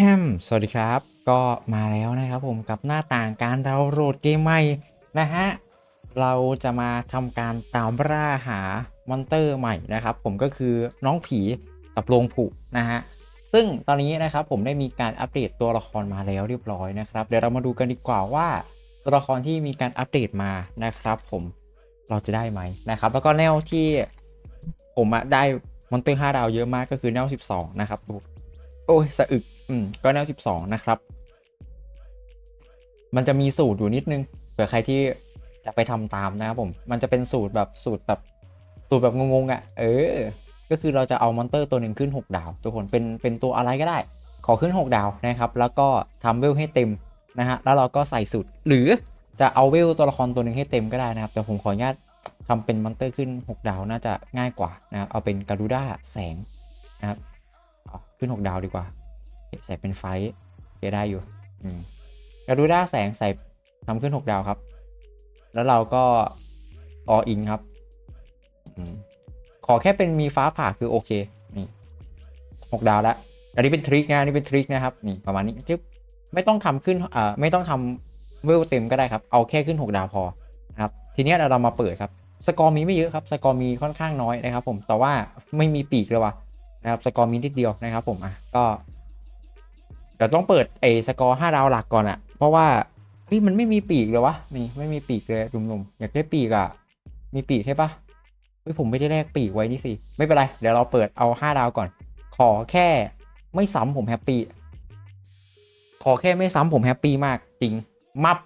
แอมสวัสดีครับ ก็มาแล้วนะครับผมกับหน้าต่างการดาวน์โหลดเกมใหม่นะฮะ เราจะมาทำการตามล่าหามอนเตอร์ใหม่นะครับ ผมก็คือน้องผีกับโรงผุนะฮะ ซึ่งตอนนี้นะครับผมได้มีการอัปเดตตัวละครมาแล้วเรียบร้อยนะครับ เดี๋ยวเรามาดูกันดีกว่าว่า ตัวละครที่มีการอัปเดตมานะครับ ผมเราจะได้ไหมนะครับ แล้วก็แนวที่ผมได้มอนเตอร์5ดาวเยอะมากก็คือแนว 12 นะครับโอ้ยสะอึก อืมก็แนว 12 นะครับ มันจะมีสูตรอยู่นิดนึงเผื่อใครที่จะไปทำตามนะครับผม มันจะเป็นสูตรแบบสูตรแบบสูตรแบบงงๆอะ่ะ เออ ก็คือเราจะเอามอนเตอร์ตัวหนึ่งขึ้น 6 ดาว ทุกคนเป็นเป็นตัวอะไรก็ได้ ขอขึ้น 6 ดาวนะครับ แล้วก็ทำเวลให้เต็มนะฮะ แล้วเราก็ใส่สูตร หรือจะเอาเวลตัวละครตัวหนึ่งให้เต็มก็ได้นะครับ แต่ผมขออนุญาตทำเป็นมอนเตอร์ขึ้น 6 ดาวน่าจะง่ายกว่านะครับ เอาเป็นการูด้าแสงนะครับเอขึ้น 6 ดาวดีกว่า ใส่เป็นไฟท์เได้อยู่อืมกระดูด้าแสงใส่ทำขึ้น 6 ดาวครับ แล้วเราก็ออินครับอมขอแค่เป็นมีฟ้าผ่าคือโอเค นี่หกดาวแล้ว อันนี้เป็นทริคนะ อันนี้เป็นทริคนะครับ นี่ประมาณนี้จึ๊บ ไม่ต้องทำขึ้นอ่าไม่ต้องทำเวลเต็มก็ได้ครับ เอาแค่ขึ้น 6 ดาวพอนะครับ ทีนี้เรามาเปิดครับ สกอร์มีไม่เยอะครับ สกอร์มีค่อนข้างน้อยนะครับ ผม แต่ว่าไม่มีปีกเลยว่ะนะครับ สกอร์มีนิดเดียวนะครับ ผม อะ ก็ เดี๋ยวต้องเปิดไอ้สกอร์ห้าดาวหลักก่อนอะเพราะว่าเฮ้ยมันไม่มีปีกเลยวะนี่ไม่มีปีกเลยหนุ่มๆอยากได้ปีกอะมีปีกใช่ปะเฮ้ยผมไม่ได้แลกปีกไว้นี่สิไม่เป็นไรเดี๋ยวเราเปิดเอาห้าดาวก่อน ขอแค่ไม่ซ้ำผมแฮปปี้ขอแค่ไม่ซ้ำผมแฮปปี้มากจริงมับ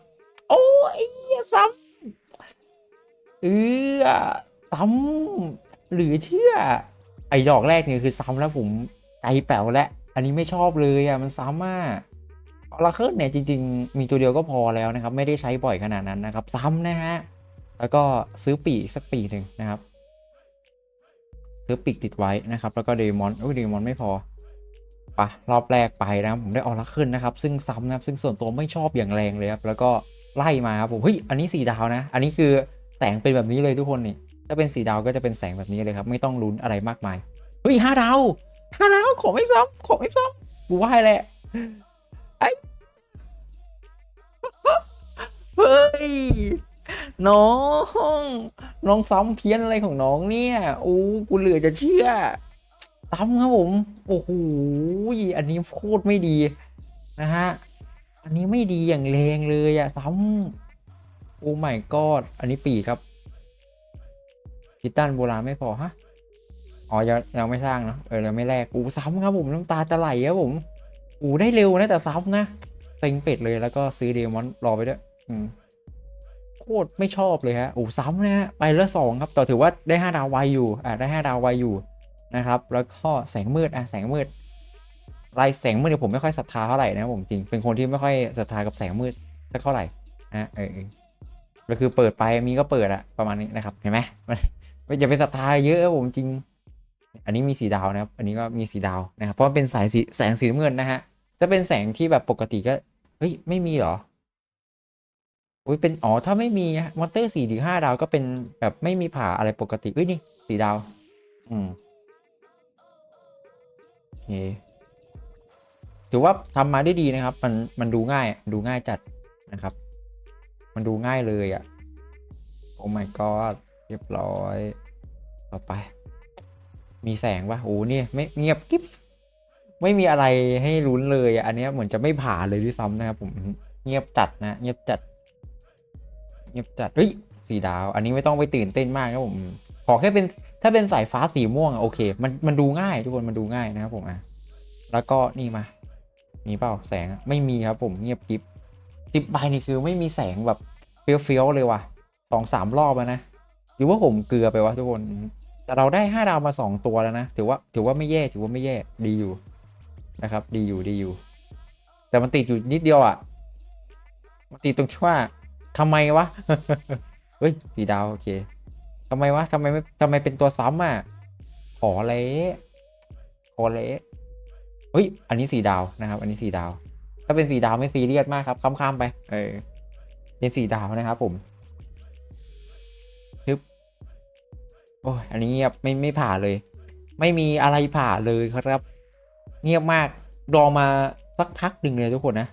โอ้ยซ้ำเออซ้ำหรือเชื่อไอ้ดอกแรกเนี่ยคือซ้ำแล้วผมใจแป๋วแล้ว อันนี้ไม่ชอบเลยอะมันซ้ำอะออราเคิลเนี่ยจริง ๆ มีตัวเดียวก็พอแล้วนะครับ ไม่ได้ใช้บ่อยขนาดนั้นนะครับ ซ้ำนะฮะ แล้วก็ซื้อปีกสักปีหนึ่งนะครับ ซื้อปีกติดไว้นะครับ แล้วก็เดมอนโอ้ยเดมอนไม่พอปะรอบแรกไปนะผมได้ออราเคิลนะครับ ซึ่งซ้ำนะครับซึ่งส่วนตัวไม่ชอบอย่างแรงเลยครับแล้วก็ไล่มาครับผมเฮ้ยอันนี้สีดาวนะ อันนี้คือแสงเป็นแบบนี้เลยทุกคนนี่ถ้าเป็นสีดาวก็จะเป็นแสงแบบนี้เลยครับ ไม่ต้องลุ้นอะไรมากมายเฮ้ยห้าดาว ห้าดาวขอไม่ซ้ำขอไม่ซ้ำกูไหวแหละไอ้เฮ้ย น้อง น้องซ้ำเพี้ยนอะไรของน้องเนี่ยโอ้กูเหลือจะเชื่อซ้ำครับผม โอ้โหอันนี้โคตรไม่ดีนะฮะ อันนี้ไม่ดีอย่างแรงเลยอะซ้ำโอ้ไม่กอดอันนี้ปีครับพิตันโบราณไม่พอฮะ อ๋อยังยังไม่สร้างเนอะเออยังไม่แลกอูซ้ำครับผมน้ำตาจะไหลครับผมอูได้เร็วนะแต่ซ้ำนะเต็งเป็ดเลยแล้วก็ซื้อเดมอนรอไปด้วยอืมโคตรไม่ชอบเลยฮะอูซ้ำนะฮะไปแล้วสองครับแต่ถือว่าได้ห้าดาวไวอยู่อ่าได้ห้าดาวไวอยู่นะครับ แล้วก็แสงมืดอะแสงมืดลายแสงมืดเนี่ยผมไม่ค่อยศรัทธาเท่าไหร่นะผมจริงเป็นคนที่ไม่ค่อยศรัทธากับแสงมืดสักเท่าไหร่นะเออเออก็คือเปิดไปมีก็เปิดอะประมาณนี้นะครับเห็นไหมมันไม่อย่าไปศรัทธาเยอะผมจริง อันนี้มีสีดาวนะครับ อันนี้ก็มีสีดาวนะครับ เพราะเป็นสายสีแสงสีน้ำเงินนะฮะถ้าเป็นแสงที่แบบปกติก็เฮ้ยไม่มีเหรออุ้ยเป็นอ๋อถ้าไม่มีมอเตอร์สี่ถึงห้าดาวก็เป็นแบบไม่มีผ่าอะไรปกติเฮ้ยนี่สีดาว อืมโอเคถือว่าทำมาได้ดีนะครับ มันมันดูง่ายดูง่ายจัดนะครับ มันดูง่ายเลยอะ่ะโอ้ my god เรียบร้อย ต่อไป มีแสงปะโอ้เนี่ยไม่เงียบกิ๊บไม่มีอะไรให้ลุ้นเลย อันนี้เหมือนจะไม่ผ่านเลยด้วยซ้ำนะครับผมเงียบจัดนะเงียบจัด เงียบจัดเฮ้ยสีดาว อันนี้ไม่ต้องไปตื่นเต้นมากครับผมขอแค่เป็นถ้าเป็นสายฟ้าสีม่วงโอเค มันมันดูง่ายทุกคนมันดูง่ายนะครับผมอะแล้วก็นี่มา มีเปล่าแสงไม่มีครับผมเงียบกิ๊บสิบใบนี่คือไม่มีแสงแบบเฟี้ยวๆเลยว่ะสองสามรอบแล้วนะหรือว่าผมเกลือไปวะทุกคน แต่เราได้ห้าดาวมาสองตัวแล้วนะ ถือว่าถือว่าไม่แย่ถือว่าไม่แย่ดีอยู่นะครับดีอยู่ดีอยู่ แต่มันติดอยู่นิดเดียวอะ่ะมันติดตรงที่ว่าทำไมวะเฮ้ยสีดาวโอเคทำไมวะทำไมไม่ทำไมเป็นตัวซ้ำอะขอเละขอเละเฮ้ยอันนี้สีดาวนะครับ อันนี้สีดาว ถ้าเป็นสีดาวไม่ซีเรียสมากครับข้ามๆไป เออเป็นสีดาวนะครับผม โอ้ยอันนี้เงียบไม่ไม่ผ่าเลย ไม่มีอะไรผ่าเลยครับ เงียบมากรอมาสักพักหนึ่งเลยทุกคนนะ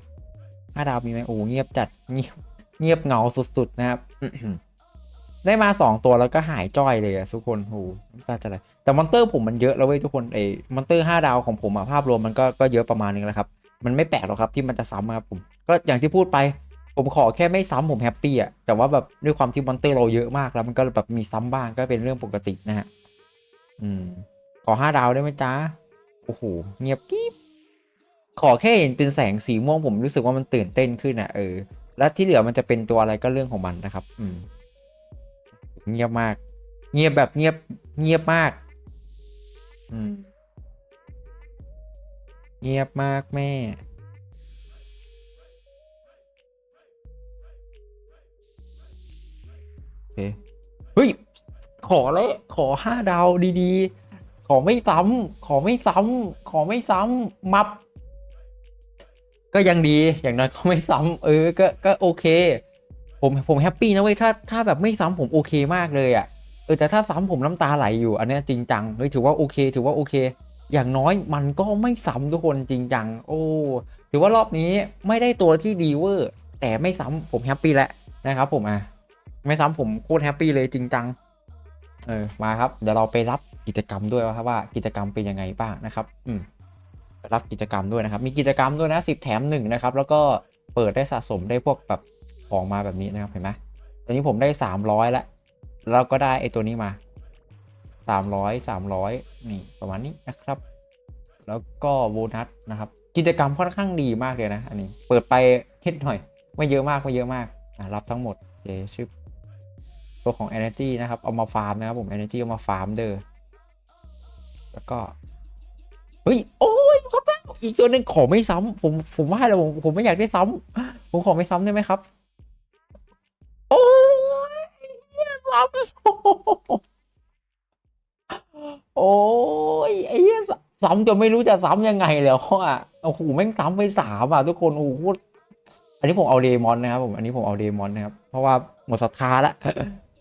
ห้าดาวมีไหมโอ้เงียบจัดเงียบเงียบเหงาสุดๆนะครับได้มาสองตัวแล้วก็หายจ้อยเลยอะทุกคนโหน้ตาจะอะไหลแต่มอนเตอร์ผมมันเยอะแล้วเว้ยทุกคนไอ้มอนเตอร์ห้าดาวของผมอะภาพรวมมันก็ก็เยอะประมาณนึงแล้วครับ มันไม่แปลกหรอกครับที่มันจะซ้ำครับผม ก็อย่างที่พูดไป ผมขอแค่ไม่ซ้ำผมแฮปปี้อะแต่ว่าแบบด้วยความที่มอนเตอร์เราเยอะมากแล้วมันก็แบบมีซ้ำบ้างก็เป็นเรื่องปกตินะฮะ อืม ขอห้าดาวได้ไหมจ๊ะโอ้โห เงียบกิ๊บขอแค่เห็นเป็นแสงสีม่วงผมรู้สึกว่ามันตื่นเต้นขึ้นอะเออ แล้วที่เหลือมันจะเป็นตัวอะไรก็เรื่องของมันนะครับ อืม เงียบมาก เงียบแบบเงียบเงียบมาก อืม เงียบมากแม่ เคเฮ้ยขอเลยขอห้าดาวดีๆ ขอไม่ซ้ำขอไม่ซ้ำขอไม่ซ้ำมับ ก็ยังดีอย่างน้อยก็ไม่ซ้ำเออก็ก็โอเค ผมผมแฮปปี้นะเว้ยถ้าถ้าแบบไม่ซ้ำผมโอเคมากเลยอะ่ะเออแต่ถ้าซ้ำผมน้ำตาไหลอยู่ อันนี้จริงจังเฮ้ยถือว่าโอเค ถือว่าโอเค อย่างน้อยมันก็ไม่ซ้ำทุกคนจริงจังโอ้ถือว่ารอบนี้ไม่ได้ตัวที่ดีเวอร์แต่ไม่ซ้ำผมแฮปปี้แล้วนะครับผมอะ ไม่ซ้ำผมโคตรแฮปปี้เลยจริงจัง เออมาครับ เดี๋ยวเราไปรับกิจกรรมด้วยครับว่ากิจกรรมเป็นยังไงบ้างนะครับ อืมรับกิจกรรมด้วยนะครับ มีกิจกรรมด้วยนะสิบแถมหนึ่งนะครับ แล้วก็เปิดได้สะสมได้พวกแบบของมาแบบนี้นะครับเห็นไหมตอนนี้ผมได้สามร้อยแล้วแล้วก็ได้ไอตัวนี้มาสามร้อยสามร้อยนี่ประมาณนี้นะครับ แล้วก็โบนัสนะครับ กิจกรรมค่อนข้างดีมากเลยนะ อันนี้เปิดไปนิดหน่อย ไม่เยอะมากไม่เยอะมากรับทั้งหมดโอเคชื่อ ตัวของ Energy นะครับ เอามาฟาร์มนะครับผม Energy เอามาฟาร์มเด้อแล้วก็ เฮ้ย โอ้ยครับอีกตัวหนึ่งขอไม่ซ้ำผมผมว่าแล้วผมผมไม่อยากได้ซ้ำผมขอไม่ซ้ำได้ไหมครับ โอ้ยเหี้ยซ้ำโอ้ยไอ้เหี้ยซ้ำจนไม่รู้จะซ้ำยังไงแล้วอะโอ้โหแม่งซ้ำไปสามอะทุกคนโอ้โหอันนี้ผมเอาเดมอนนะครับผมอันนี้ผมเอาเดมอนนะครับ เพราะว่าหมดศรัทธาละ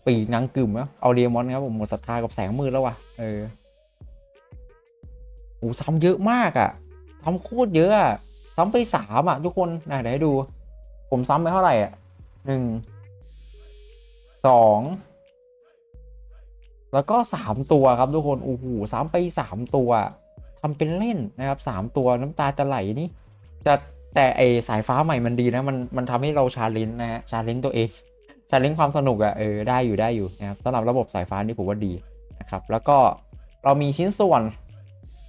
ปีกนางกึ่มแล้วเอาเดมอนครับผมหมดศรัทธากับแสงมืดแล้วว่ะเออโอ้ซ้ำเยอะมากอะซ้ำโคตรเยอะอะซ้ำไปสามอะทุกคนนะเดี๋ยวให้ดู ผมซ้ำไปเท่าไหร่อะหนึ่งสองแล้วก็สามตัวครับทุกคนโอ้โหซ้ำไปสามตัวทำเป็นเล่นนะครับสามตัวน้ำตาจะไหลนี่จะแต่ไอสายฟ้าใหม่มันดีนะ มันมันทำให้เราชาเลนจ์นะฮะชาเลนจ์ตัวเอง ชาเลนจ์ความสนุกอะเออได้อยู่ได้อยู่นะครับสำหรับระบบสายฟ้านี่ผมว่าดีนะครับแล้วก็เรามีชิ้นส่วน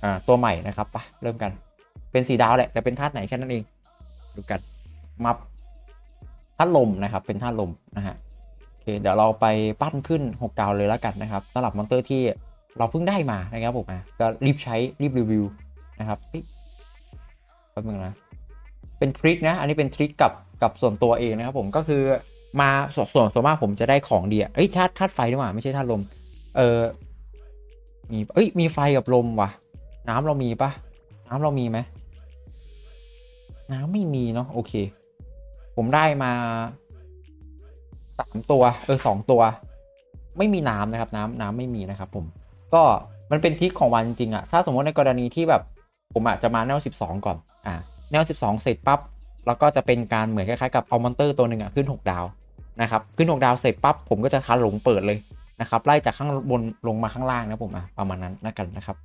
อ่าตัวใหม่นะครับปะเริ่มกันเป็นสีดาวแหละแต่เป็นธาตุไหนแค่นั้นเองดูกันมับธาตุลมนะครับเป็นธาตุลมนะฮะโอเคเดี๋ยวเราไปปั้นขึ้น 6 ดาวเลยแล้วกันนะครับสำหรับมอนเตอร์ที่เราเพิ่งได้มานะครับผมอะก็รีบใช้รีบรีวิวนะครับเฮ้ยแป๊บนึงนะเป็นทริคนะอันนี้เป็นทริคกับกับส่วนตัวเองนะครับผมก็คือ มาส่วนส่วนส่วนมากผมจะได้ของดีอะเอ้ยธาตุธาตุไฟดีกว่าไม่ใช่ธาตุลม เออมีเอ้ยมีไฟกับลมว่ะ น้ำเรามีปะน้ำเรามีไหมน้ำไม่มีเนาะโอเค ผมได้มาสามตัวเออสองตัว ไม่มีน้ำนะครับ น้ำน้ำไม่มีนะครับ ผม ก็มันเป็นทริคของวันจริงอะถ้าสมมติในกรณีที่แบบผมอะจะมาแนว 12 ก่อนอ่าแนว 12 เสร็จปั๊บแล้วก็จะเป็นการเหมือนคล้ายๆกับเอามอนเตอร์ตัวหนึ่งอะขึ้น 6 ดาว นะครับขึ้น6ดาวเสร็จปั๊บผมก็จะคันหลงเปิดเลยนะครับไล่จากข้างบนลงมาข้างล่างนะผมอะประมาณนั้นนะกันนะครับ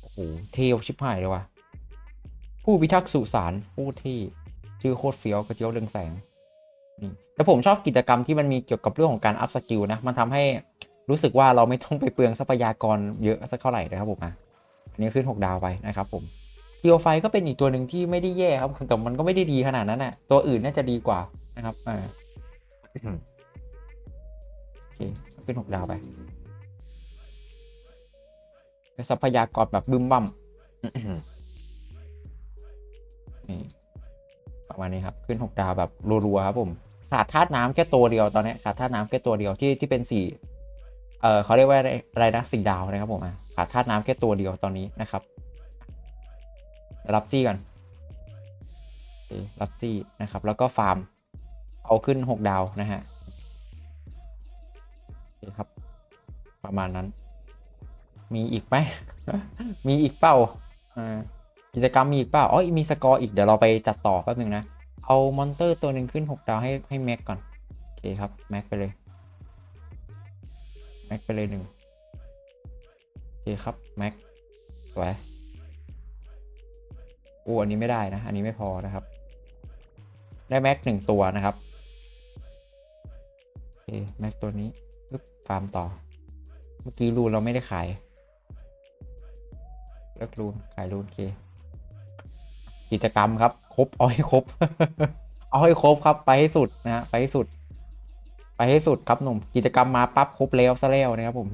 โอ้โหเทวชิบหายเลยว่ะผู้พิทักษ์สุสานโคตรที่ชื่อโคตรเฟี้ยวกระเจียวเรืองแสงนี่แล้วผมชอบกิจกรรมที่มันมีเกี่ยวกับเรื่องของการอัพสกิลนะมันทำให้รู้สึกว่าเราไม่ต้องไปเปลืองทรัพยากรเยอะสักเท่าไหร่นะครับผมอะอันนี้ขึ้น 6 ดาวไปนะครับผมเกียวไฟก็เป็นอีกตัวหนึ่งที่ไม่ได้แย่ครับแต่มันก็ไม่ได้ดีขนาดนั้นน่ะตัวอื่นน่าจะดีกว่านะครับอ่า โอเคขึ้นหกดาวไปทรัพยากรแบบบึ้มบั่มนี่ประมาณนี้ครับ ขึ้นหกดาวแบบรัวๆครับผม ขาดธาตุน้ำแค่ตัวเดียวตอนนี้ขาดธาตุน้ำแค่ตัวเดียวที่ที่เป็นสี่เออเขาเรียกว่าอะไรนะสี่ดาวนะครับผมอะขาดธาตุน้ำแค่ตัวเดียวตอนนี้นะครับ รับจี้ก่อนรับจี้นะครับ แล้วก็ฟาร์ม เอาขึ้น 6 ดาวนะฮะครับ ประมาณนั้น มีอีกไหม มีอีกเป้าอ่ากิจกรรมมีอีกเปล่าอ๋อมีสกอร์อีกเดี๋ยวเราไปจัดต่อแป๊บนึงนะ เอามอนเตอร์ตัวหนึ่งขึ้น 6 ดาวให้ให้แม็กก่อน โอเคครับ แม็กไปเลย แม็กไปเลยหนึ่งโอเคครับ แม็กสวยโอ้อันนี้ไม่ได้นะ อันนี้ไม่พอนะครับ ได้แม็กหนึ่งตัวนะครับ แม็กตัวนี้ปึ๊บฟาร์มต่อ เมื่อกี้รูนเราไม่ได้ขายเลิกรูนขายรูนโอเค กิจกรรมครับ ครบ เอาให้ครบ เอาให้ครบครับ ไปให้สุดนะฮะไปให้สุด ไปให้สุดครับหนุ่ม กิจกรรมมาปั๊บครบแล้วซะแล้วนะครับผม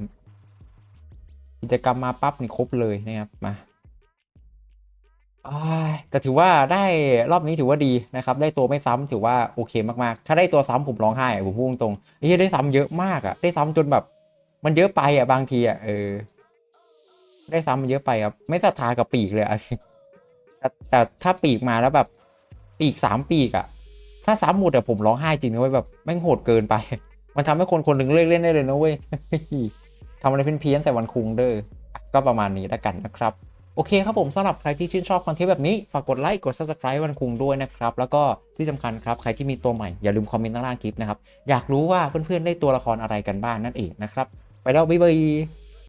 กิจกรรมมาปั๊บนี่ครบเลยนะครับมา อ้าแต่ถือว่าได้รอบนี้ถือว่าดีนะครับ ได้ตัวไม่ซ้ำถือว่าโอเคมากๆ ถ้าได้ตัวซ้ำผมร้องไห้อะผมพูดตรงๆเฮ้ยได้ซ้ำเยอะมากอะได้ซ้ำจนแบบ มันเยอะไปอะบางทีอะเออ ได้ซ้ำมันเยอะไปครับไม่ศรัทธากับปีกเลยอะ แต่แต่ถ้าปีกมาแล้วแบบปีกสามปีกอะถ้าซ้ำหมดอะผมร้องไห้จริงนะเว้ยแบบแม่งโหดเกินไป มันทำให้คนคนหนึ่งเลิกเล่นได้เลยนะเว้ย ทำอะไรเพี้ยนๆใส่วันคุงเด้ออะก็ประมาณนี้แล้วกันนะครับ โอเคครับผมสำหรับใครที่ชื่นชอบคอนเทนต์แบบนี้ ฝากกดไลค์กด subscribe วันคุงด้วยนะครับ แล้วก็ที่สำคัญครับใครที่มีตัวใหม่อย่าลืมคอมเมนต์ด้านล่างคลิปนะครับ อยากรู้ว่าเพื่อนๆได้ตัวละครอะไรกันบ้างนั่นเองนะครับ ไปแล้วบ๊ายบาย